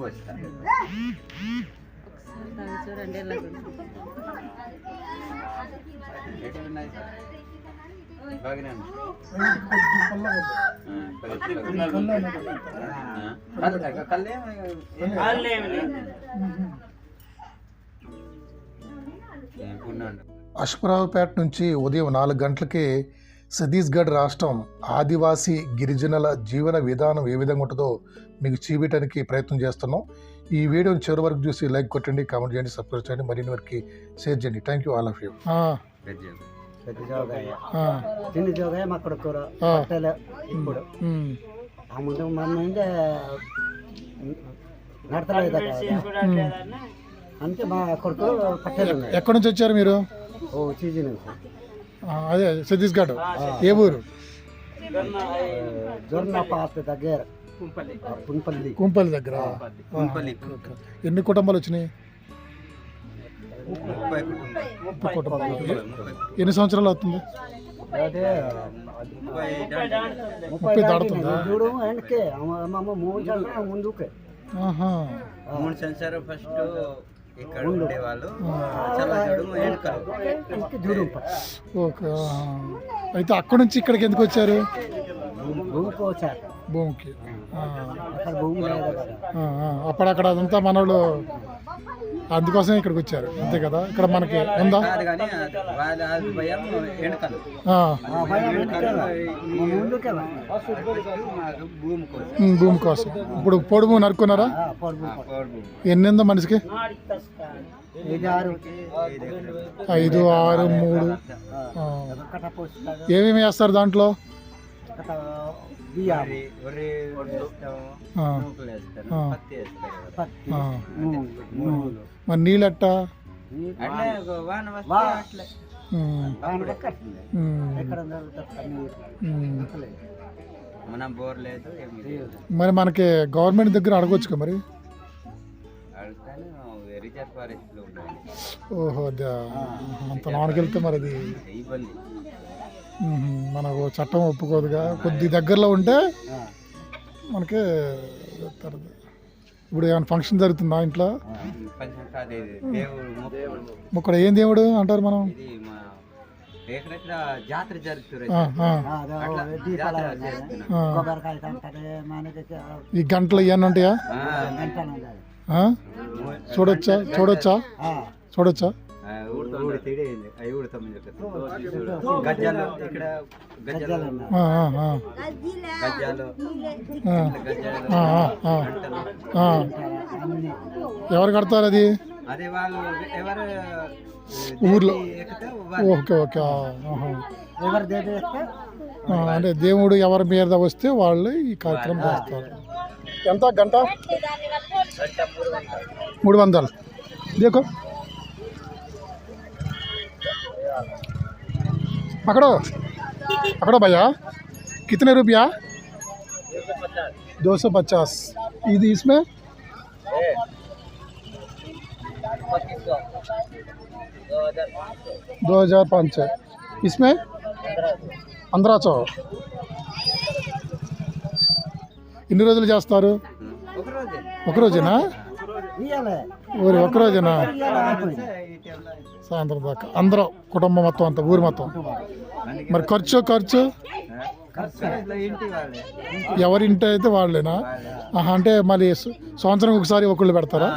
పోస్తా ఒకసారి చూడండి ఎలా అశ్వరావుపేట నుంచి ఉదయం నాలుగు గంటలకే ఛత్తీస్గఢ్ రాష్ట్రం ఆదివాసీ గిరిజనుల జీవన విధానం ఏ విధంగా ఉంటుందో మీకు చూపించడానికి ప్రయత్నం చేస్తున్నాం. ఈ వీడియోని చివరి వరకు చూసి లైక్ కొట్టండి కామెంట్ చేయండి సబ్స్క్రైబ్ చేయండి మరిన్ని వరకు షేర్ చేయండి. Thank you all of you ఇప్పుడు. ఆ ముందు మన నడతలేదు మా కొడుకు పట్టేలు ఎక్కడి నుంచి వచ్చారు మీరు? ఓ చీజీ నుంచి. అదే ఛత్తీస్గఢ్. ఏ ఊరు? దగ్గర. కుంపల్లి. దగ్గర. ఎన్ని కుటుంబాలు వచ్చినాయి? ముప్పై కుటుంబాలు. ఎన్ని సంవత్సరాలు అవుతుంది? అదే ముప్పై సంవత్సరాల ముందుకే ఆహా. మూడు సంవత్సరాలు ఫస్ట్ ఇక్కడ ఉండేవాళ్ళు. ఓకే. అయితే అక్కడి నుంచి ఇక్కడికి ఎందుకు వచ్చారు? భూమికి వచ్చాక భూమికి. ఆ, అక్కడ అదంతా మనోళ్ళు అందుకోసం ఇక్కడికి వచ్చారు. అంతే కదా? ఇక్కడ మనకి ఉందా? భూమి కోసం. ఇప్పుడు పొడుము నరుకున్నారా ఎన్నిందా మనిషికి? ఐదు ఆరు మూడు. ఏమేమి వేస్తారు దాంట్లో? వరి నూకలు వేస్తారు. పత్తి వేస్తారు. పత్తి. మరి నీళ్ళెట్ట? వాన. వస్తే అట్లే. వాన ఎక్కడ. మన బోర్ లేదు మరి మనకి గవర్నమెంట్ దగ్గర అడగొచ్చు మరి? ఓహో అదా అంత లోనికి వెళ్తే మరి అది ఇబ్బంది. మనకు చట్టం ఒప్పుకోదుగా. కొద్ది దగ్గరలో ఉంటే మనకి. ఇప్పుడు ఏమైనా ఫంక్షన్ జరుగుతుందా ఇంట్లో. ఇక్కడ ఏం దేవుడు అంటారు మనం? జాతర ఈ గంటలు ఇవన్నీ ఉంటాయా? చూడొచ్చా? చూడొచ్చా? ఆ, చూడొచ్చా? గజ్జాలు. ఇక్కడ గజ్జాలు. గజ్జలు. గజ్జాలు. ఎవరు కడతారు అది? అదే వాళ్ళు ఎవరు ఊర్లో. Okay okay. ఎవరు అంటే దేవుడు ఎవరి మీద వస్తే వాళ్ళు ఈ కార్యక్రమం చేస్తారు. ఎంత? గంట? మూడు వందలు. దేకో? पकड़ो पकड़ो भैया कितने रुपया दो सौ पचास ईद इसमें दो हजार पाँच सौ इसमें पंद्रह सौ ఎన్ని రోజులు చేస్తారు ఒక రోజే ఒక రోజేనా ఇయ్యాలే సాయంత్రం దాకా. అందరూ కుటుంబం మొత్తం అంతా ఊరి మొత్తం. మరి ఖర్చు ఖర్చు? ఎవరి ఇంటి అయితే వాళ్ళేనా? అంటే మళ్ళీ సంవత్సరం ఒకసారి ఒకళ్ళు పెడతారా?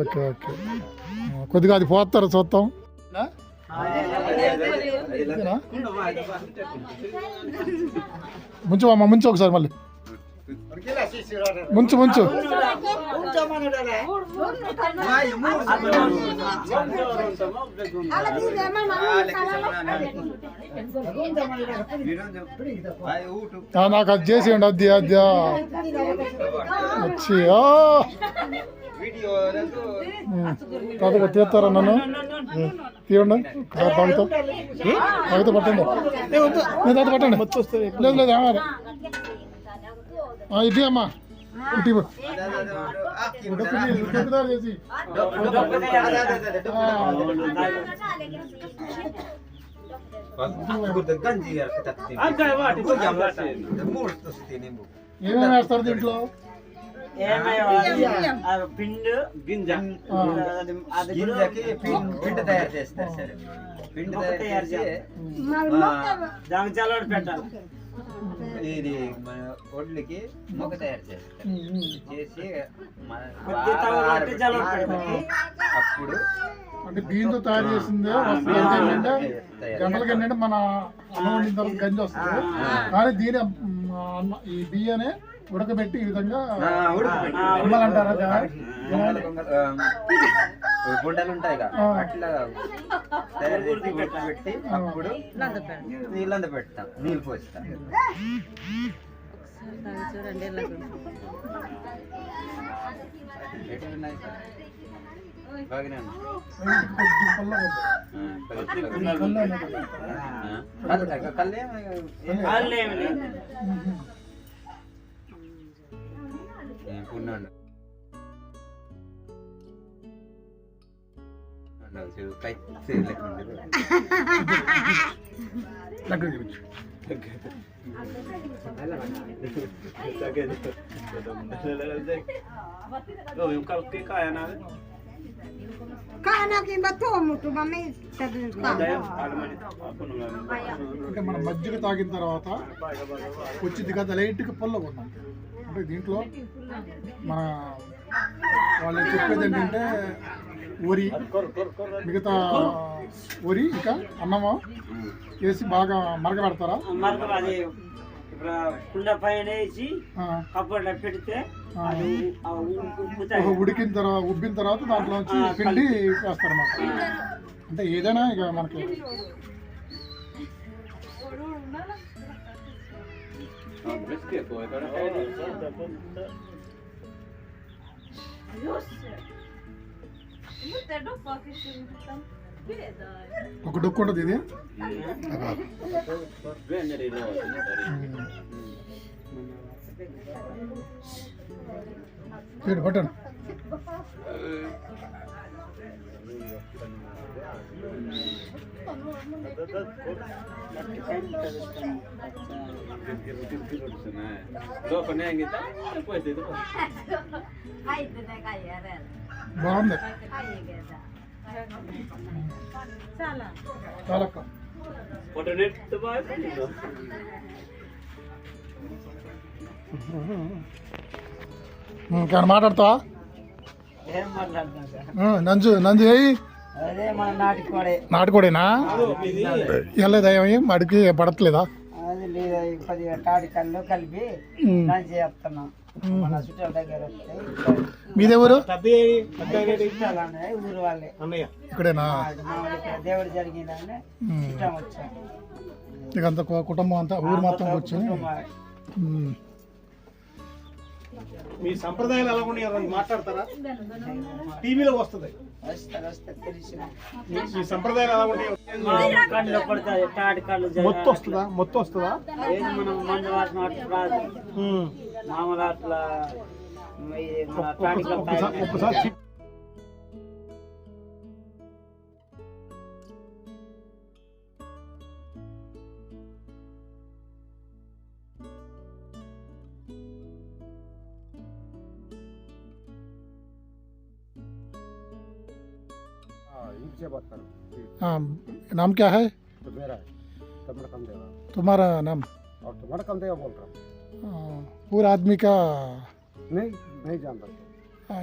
Okay okay. కొద్దిగా అది పోతారు చూద్దాం. ముంచు అమ్మ ముంచు ఒకసారి మళ్ళీ. ముంచు ముంచు. నాకు అది చేసేయండి అది అది ఆ. వచ్చి. తాతగా తీస్తారా నన్ను. తీయండి. తాగుతా తాగుతా పట్టండి. నేను తాత పట్టండి. లేదు లేదు ఇది అమ్మా ఇటు ఇవ్వు. ఉడకదారు చేసి. ఆ. గంజి మూడు వస్తుంది నింబు ఏమేమి వేస్తారు దీంట్లో పిండి గింజ ఆ. అది అది కూడా గింజకి పిం- పిండి తయారు చేస్తారు సరే పిండి మొక్క తయారు తయారు చేసి చేయాలి. ఆ, దానికి చల్లడి పెట్టాలి ఇది మన ఒడ్లకి మొక్క తయారు చేస్తారు చేసి. అప్పుడు అంటే బియ్యంతో తయారు చేసిందే ఏంటంటే. గంటలకి ఏంటంటే మన అన్నం వండిన తర్వాత గంజి వస్తుంది కానీ దీని ఈ బియ్యనే ఉడకబెట్టి ఈ విధంగా ఆ, ఉడకబెట్టి. అంటారా గుండెలు ఉంటాయి. అట్లా తయారు చేసి ఉడకబెట్టి అప్పుడు నీళ్ళంద పెడతాం నీళ్ళు పోస్తాం. చూడండి ఎటు Kana kin ba to mo to ba may tadun ka. అంటే మనం మజ్జిగ తాగిన తర్వాత వచ్చింది కదా లైట్గా పుల్లగా ఉంది అంటే దీంట్లో మన వాళ్ళు చెప్పేది ఏంటంటే వరి మిగతా వరి ఇంకా అన్నము వేసి బాగా మరగబెడతారా? మరొక అది ఇప్పుడు కుండ పైన వేసి ఆ, కప్పట్లో పెడితే ఆ. అది ఆ ఉ- ఉబ్బుతాయి. ఒక ఉడికిన తర్వాత ఉబ్బిన తర్వాత దాంట్లోంచి పిండి వేస్తారన్నమాట. అంటే ఏదైనా ఇక మనకి ఒక డొక్కు ఉంటుంది ఇది చూడు పట్టండి బాగుంది చాలా అక్క. ఫోటో నెట్ బాగా ఇంకేమైనా మాట్లాడతావా? ఏం మాట్లాడుతున్నా సార్ ఆ, నంజు నంజు ఏయ్. అదే మన నాటి కోడే నాటుకోడేనా వెళ్ళలేదా ఏమి? అడిగి పడట్లేదా? అది లేదు ఈ కొద్దిగా తాడి కళ్ళు కలిపి ఉమ్. లంచ్ చేస్తున్నాం. మీదెవరు? చుట్టాలనే ఊరు వాళ్ళే. ఇక్కడేనా? దేవుడు జరిగిందని ఇక అంత కుటుంబం అంతా ఊరు మొత్తం కూర్చొని. మీ సంప్రదాయాలు ఎలా ఉన్నాయి మాట్లాడతారా? టీవీలో వస్తుంది. మీ సంప్రదాయాలు ఎలా ఉంటాయి. మొత్తం వస్తుందా మొత్తం వస్తుందా ఏది మనం మందు వాసన అట్లా రాదు మామూలు అట్లా ఈ మన తాడి కళ్ళు ఒక్కసారి తాగినట్టు. ఒక్కసారి చి- हाँ, नाम क्या है तो मेरा है तुम्हारा कम देवा तुम्हारा नाम और तुम्हारा कम देवा बोल रहा हूँ आ, पूरा आदमी का नहीं नहीं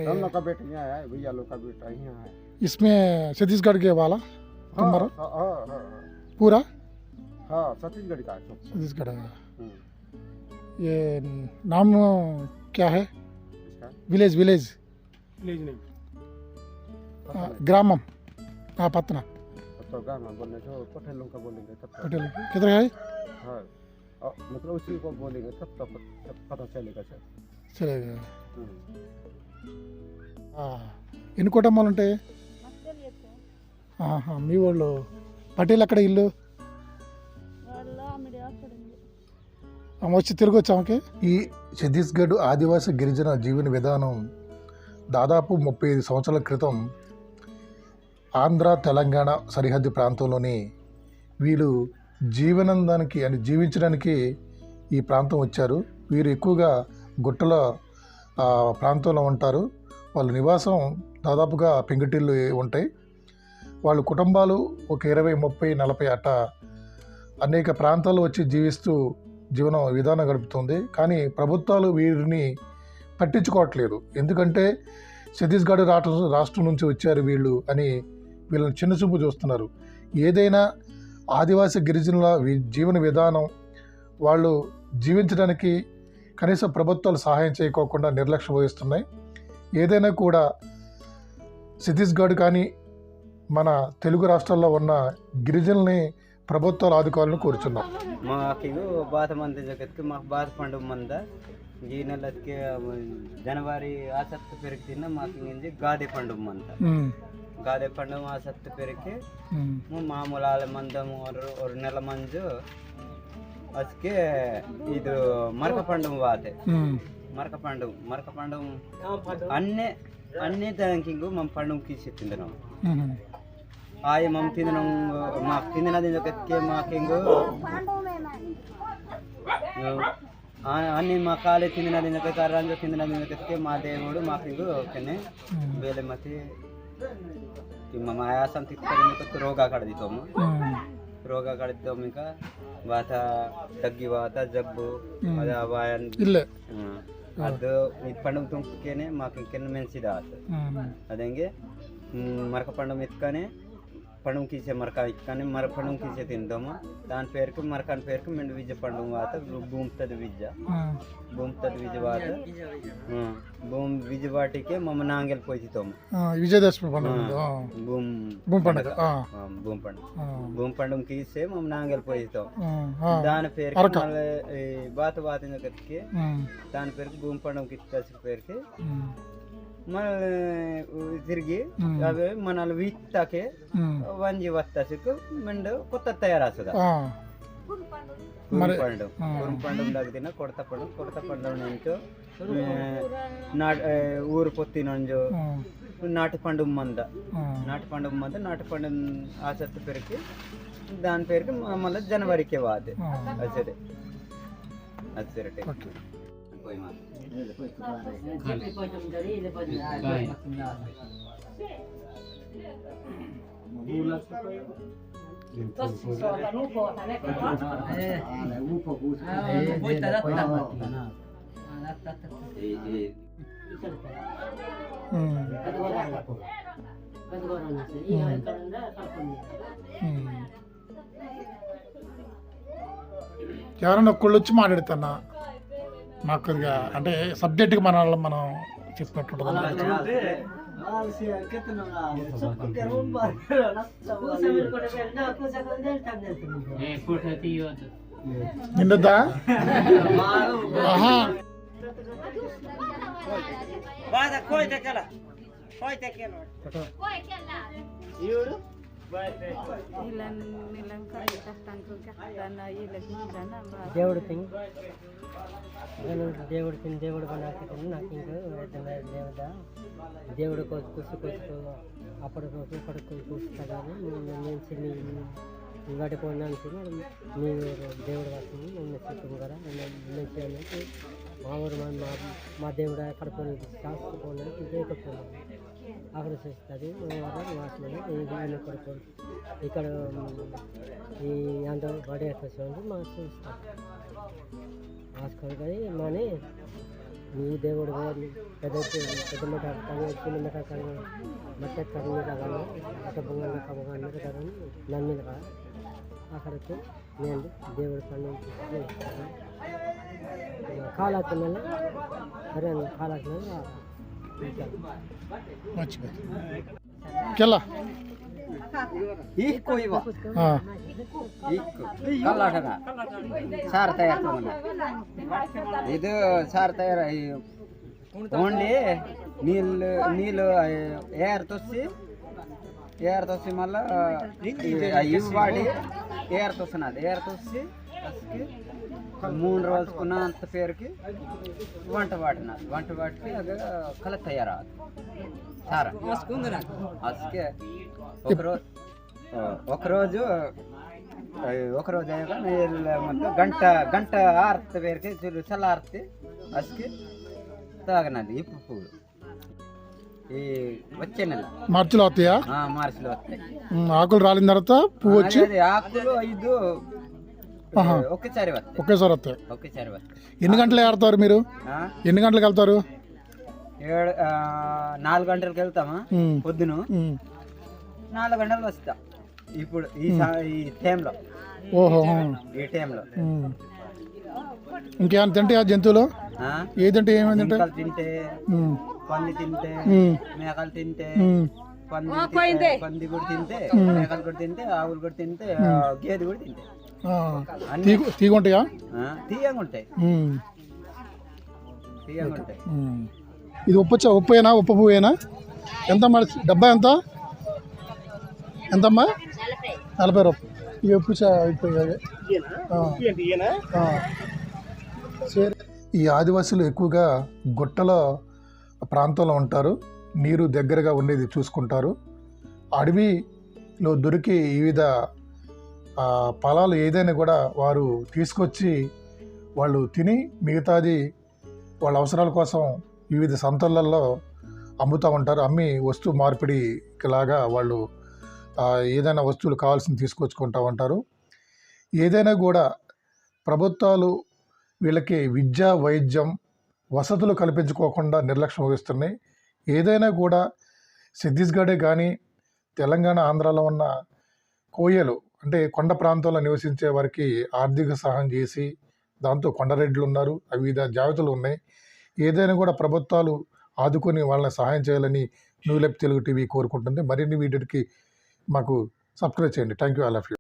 हम लोग का बेटा यहाँ है भैया लोग का बेटा यहाँ है इसमें छत्तीसगढ़ के वाला हाँ तुम्हारा? हाँ हाँ हाँ, पूरा? हाँ छत्तीसगढ़ का छत्तीसगढ़। का हम्म, ये नाम क्या है? इसका? Village village. नहीं। ग्रामम हाँ पतना तो गाना बोलने जो पटेल का बोलेंगे पटेल किधर है? हाँ। और मतलब उसी को बोलेंगे तब तक तब पता चलेगा सर चलेगा हम्म। ఆ, ఎన్ని కుటుంబాలు ఉంటాయి ఆహా, మీ వాళ్ళు పటేల్ అక్కడ ఇల్లు ఆమె వచ్చి తిరిగి వచ్చామకి ఈ ఛత్తీస్గఢ్ ఆదివాసీ గిరిజన జీవన విధానం దాదాపు ముప్పై ఐదు సంవత్సరాల క్రితం ఆంధ్ర తెలంగాణ సరిహద్దు ప్రాంతంలోని వీళ్ళు జీవనందానికి అని జీవించడానికి ఈ ప్రాంతం వచ్చారు. వీరు ఎక్కువగా గుట్టల ప్రాంతంలో ఉంటారు. వాళ్ళ నివాసం దాదాపుగా పెంకుటిల్లు ఉంటాయి. వాళ్ళ కుటుంబాలు ఒక ఇరవై ముప్పై నలభై అట్ట అనేక ప్రాంతాలు వచ్చి జీవిస్తూ జీవనం విధానం గడుపుతుంది. కానీ ప్రభుత్వాలు వీరిని పట్టించుకోవట్లేదు. ఎందుకంటే ఛత్తీస్గఢ్ రాష్ట్ర రాష్ట్రం నుంచి వచ్చారు వీళ్ళు అని వీళ్ళని చిన్నచూపు చూస్తున్నారు. ఏదైనా ఆదివాసీ గిరిజనుల జీవన విధానం వాళ్ళు జీవించడానికి కనీసం ప్రభుత్వాలు సహాయం చేయకోకుండా నిర్లక్ష్యం వహిస్తున్నాయి. ఏదైనా కూడా ఛత్తీస్గఢ్ కానీ మన తెలుగు రాష్ట్రాల్లో ఉన్న గిరిజనుల్ని ప్రభుత్వాలు ఆదుకోవాలని కోరుచున్నాం. మాకు బాత మంది జగత్కి మాకు బాత పండుగ మంద. ఈ నెలకి జనవరి ఆసక్తి పెరిగిన మాకు గాది పండుగ మంద. గాదే పండుగ ఆసక్తి పెరిగి మామూలాల మందము ఒక నెల మంజు అసకి ఇది మరక పండుగ వాతే. మరక పండుగ మరక పండుగ అన్ని అన్ని దానికి మా పండుగ తీసి తిందనం. ఆయ మమ్మ తిందనం మా తిందినది ఒకే మాకింగు. అన్ని మా కాలే తిందినది ఒక రంగు తిందినది ఒకే మా దేవుడు మాకింగు ఒకనే వేలమతి ती मग आसन तिथपर्यंत फक्त रोगा काढतो मग ರೋಗ ಕಳಿತೇವೆ ಈಗ ವಾತ ತಗ್ಗಿ ವಾತ ಜಬ್ಬು ಅದ ವಾಯನ್ ಇಲ್ಲ ಅದು ಇದು ಪಂಡು ತುಂಬಿಕೇನೆ ಮಾಕು ಕಿನ್ನ ಮೆಣಸಿದ ಆತ ಅದಂಗೆ ಮರಕ ಪಂಡು ಮೆತ್ಕಾನೆ పండుగ కీసే మరక ఇక్కని మర పండుగ కీసే తిందాము. దాని పేరుకు మరకాని పేరుకు మెండు విద్య పండుగ వాత భూమితది విద్య. భూమితది విద్య వాత. భూమి విద్య వాటికి మమ్మ నాంగెల్ పోయితాము విజయదశమి పండుగ భూమి భూమి పండుగ. భూమి పండుగ. భూమి పండుగ ఇస్తే మమ్మ నాంగెల్ పోయితాం దాని పేరుకి బాతిన కతికి ఉమ్, దాని పేరుకి భూమి పండుగ ఇచ్చేసిన పేరుకి మళ్ళీ తిరిగి. అవి మన విత్తాకే ఉమ్, వంజి వస్తాసుకు మెండు కొత్త తయారాసుదా ఆ, మరి- పండు ఆ. పండు దగ్గర కొడత పండు కొడత పండు నుంచో నాటి ఊరు పొత్తి నుంచో నాటి పండు మంద. నాటి పండుగ మంద నాటి పండుగ ఆసక్తి పెరికి దాని పేరుకి మళ్ళీ జనవరికి వాదే. అది అది. ఎవరన్నా ఒక్కళ్ళు వచ్చి మాట్లాడుతున్నా మాకు అంటే సబ్జెక్ట్కి మన మనం చెప్పినట్టు నిండుద్దా ఆహా. కోయి తెక్కల కోయి తెక్కల ఇವರು దేవుడు తిని దేవుడు తిని దేవుడు నాకు తిని నాకు ఇంకా దేవుడ దేవుడు కోసం కూసు కోసుకో అప్పటి కోసం ఇప్పటి కూసుతా కానీ నేను చిన్ని ఇంకటి పోయినానికి నీ దేవుడు కోసం నేను చెప్తాను కదా నేను చేయడానికి మా ఊరు మా మా- దేవుడు అక్కడ పోయి శాస్త్ర పోయినానికి ఇదే పోయినాను ఆకర్షిస్తుంది. మాట్లాడి ఆయన కొడుకు ఇక్కడ ఈ అంత బడే స్వామి మా చూస్తాం ఆస్కొని మనీ ఈ దేవుడు పెద్ద పెద్ద మాట కానీ చిన్న మాట కానీ మట్ట కర్మ మీద కానీ అట్ట బొంగళ కమ్మ మీద కానీ నన్ను మీద అక్కడికి నేను దేవుడు పని కాలాకి మళ్ళీ సరే కాలాకి మళ్ళీ మర్చిపోయి కెలా ఈక్కు ఇవ ఆ, ಈಕ್ಕು ಕಲ್ಲಾಟನ ಸಾರು ತಯಾರು ಇದು ಸಾರು ತಯಾರು ఓన్లీ నీళ్ళు నీళ్ళు ఏర్ తొసి ఏర్ తొసి మళ్ళా ఇవి వాడి ఏర్ తొస్తున్నది ఏర్ తొసి మూడు రోజుకున్న అంత పేరుకి వంట వాడినది వంట వాటికి అది కల తయారు సారా? అసకే ఒకరోజు ఒకరోజు ఒక రోజు అయ్యాక నీళ్ళు గంట గంట ఆర్త పేరుకి చల్ల ఆర్తి అసకి తాగనది. ఇప్పుడు పువ్వులు ఈ వచ్చే నెల. మార్చిలో వస్తాయా? మార్చిలో వస్తాయి. ఆకులు రాలిన తర్వాత పువ్వు వచ్చి? ఆకులు ఐదు. ఒకేసారి వస్తాయి ఒకేసారి వస్తాయి ఒకేసారి ఎన్ని గంటలు ఏడతారు మీరు? ఎన్ని గంటలకు వెళ్తారు? ఏడు నాలుగు గంటలకు వెళ్తామా? పొద్దున. నాలుగు గంటలకు వస్తా. ఇప్పుడు ఈ టైంలో. ఓహో. ఈ టైంలో. ఇంకేమైనా జంతువులు? ఆ? ఏదంటే ఏమైంది తింటే పంది తింటే మేకలు తింటే పంది తింటే, పంది కూడా తింటే మేకలు కూడా తింటే ఆవులు కూడా తింటే గేదె కూడా తింటే. తీగ ఉంటాయా తీయంగా ఉంటాయి ఉమ్, తీయంగా ఉంటాయి ఉమ్. ఇది ఉప్పు చ- ఉప్పేనా ఉప్పు పువ్వేనా? ఎంత మరి డబ్బా ఎంత? ఎంతమ్మా? నలభై రూపాయలు ఉప్పు ఉప్పు ఇవే. ఆ. సరే. ఈ ఆదివాసులు ఎక్కువగా గుట్టల ప్రాంతంలో ఉంటారు. నీరు దగ్గరగా ఉండేది చూసుకుంటారు. అడవిలో దొరికి వివిధ ఫలాలు ఏదైనా కూడా వారు తీసుకొచ్చి వాళ్ళు తిని మిగతాది వాళ్ళ అవసరాల కోసం వివిధ సంతలలో అమ్ముతూ ఉంటారు. అమ్మి వస్తువు మార్పిడికి లాగా వాళ్ళు ఏదైనా వస్తువులు కావాల్సింది తీసుకొచ్చుకుంటూ ఉంటారు. ఏదైనా కూడా ప్రభుత్వాలు వీళ్ళకి విద్య వైద్యం వసతులు కల్పించుకోకుండా నిర్లక్ష్యం వహిస్తున్నాయి. ఏదైనా కూడా ఛత్తీస్గఢే కానీ తెలంగాణ ఆంధ్రాలో ఉన్న కోయలు అంటే కొండ ప్రాంతంలో నివసించే వారికి ఆర్థిక సహాయం చేసి దాంతో కొండరెడ్లు ఉన్నారు. వివిధ జాబితాలు ఉన్నాయి. ఏదైనా కూడా ప్రభుత్వాలు ఆదుకొని వాళ్ళని సహాయం చేయాలని న్యూ లైఫ్ తెలుగు టీవీ కోరుకుంటుంది. మరిన్ని వీడియోకి మాకు సబ్స్క్రైబ్ చేయండి. Thank you all of you.